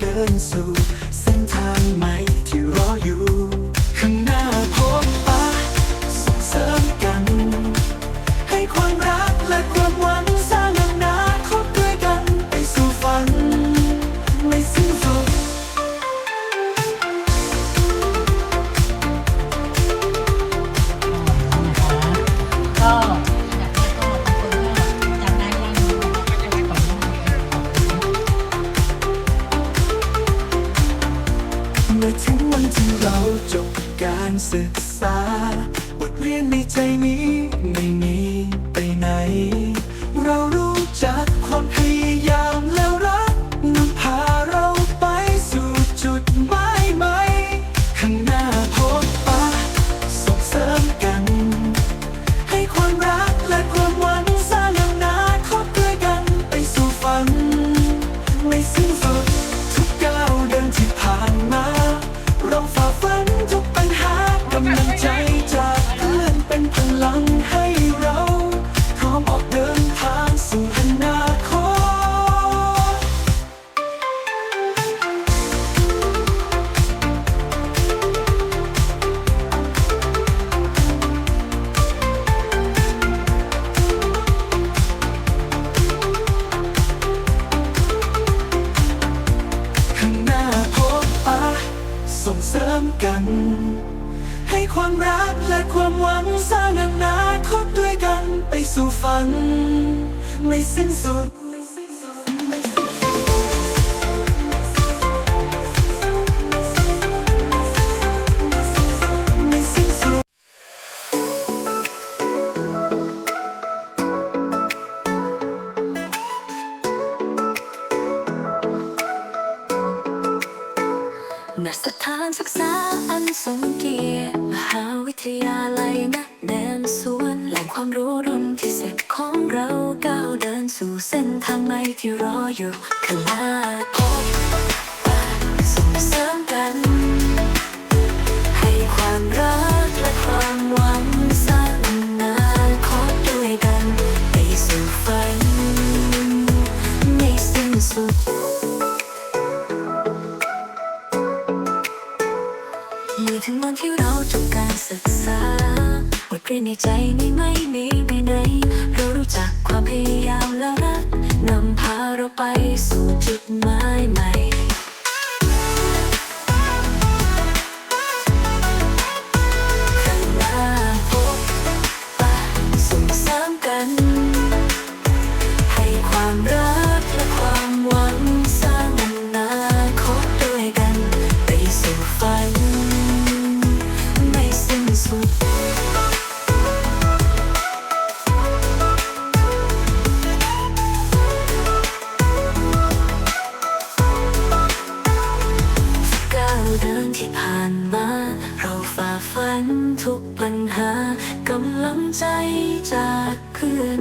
เดินสู่เส้นทางใหม่ ศึกษา บทเรียนในใจนี้ไม่มี กัน ให้ความรักและความหวังสร้างอนาคตด้วยกันไปสู่ฝัน ไม่สิ้นสุด อันเกียรติมหาวิทยาลัยนักแนนสวนแหล่งความรู้รุ่นที่สิบของเราก้าวเดินสู่เส้นทางใหม่ที่รออยู่ข้างหน้าพบปะส่งเสริมกัน ให้ความรักและความหวังสร้างอนาคตด้วยกันไปสู่ฝันไม่สิ้นสุด อถึงวันที่เราจบการศึกษาบทเรียนในใจนี้ไม่มีไปไหน เรารู้จักความพยายามและรักนำพาเราไปสู่จุดหมาย ฝันทุกปัญหากำลังใจจากเพื่อน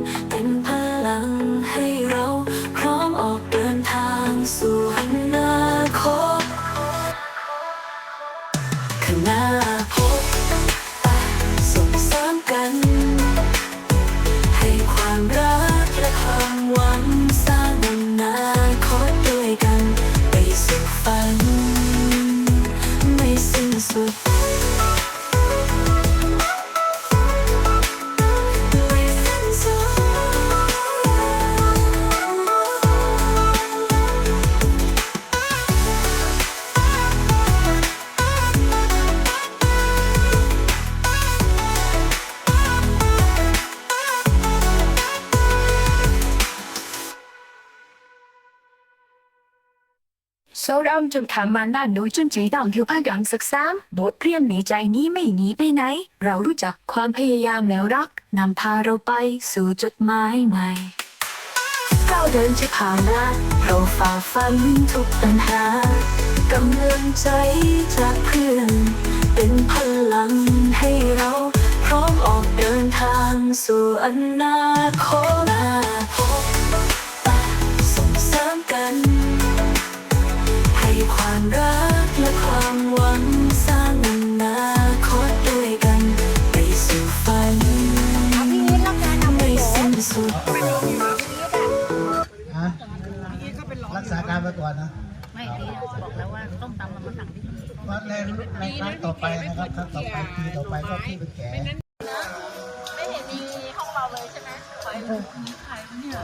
Sau đó ông trầm thảm màn đàn đối chân trí đạo thiếu ai gắng ศึกษาบทเรียนในใจนี้ไม่หนีไปไหน เรารู้จักความพยายามแล้วรักนำพาเราไปสู่จุดหมายใหม่ก้าวเดินที่ผ่านมาเราฝ่าฟันทุกปัญหากำลังใจจากเพื่อน เป็นพลังให้เรา พร้อมออกเดินทางสู่อนาคต ความรักและความหวังสร้างอนาคตด้วยกันไปสู่ฝันไม่สิ้นสุดฮะรักษาการไว้ก่อนนะไม่ดีบอกแล้วว่าต้มตำมันมาสั่งที่ว่าในในครั้งต่อไปนะครับครั้งต่อไปปีต่อไปก็พี่เป็นแขไม่เห็นมีห้องเราเลยใช่ไหมขายมีใครเนี่ย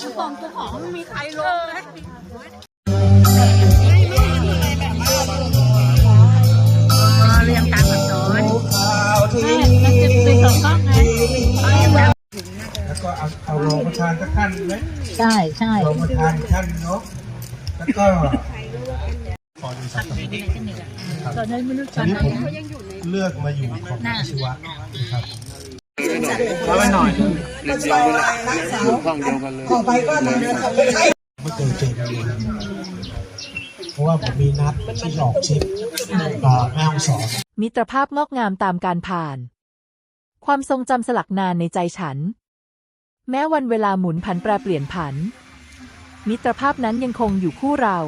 ชื่อของตัวของไม่มีใครลงเลย เรียงตามอักษรข่าวที่มันจะเป็นสองกล้องไงแล้วก็เอาเอารองประธานสักท่านไหมใช่ใช่รองประธานท่านเนาะแล้วก็ขอดูสักทีตอนนั้นไม่รู้จักเขายังอยู่เลือกมาอยู่ของอาชีวะนะครับไม่เคยเจอกันเลยเพ ราะว่าผมมีนัดที่ออกชิปแม่ห้องสอนมิตรภาพงอกงามตามการผ่าน ความทรงจำสลักนานในใจฉัน แม้วันเวลาหมุนผันแปรเปลี่ยนผัน มิตรภาพนั้นยังคงอยู่คู่เรา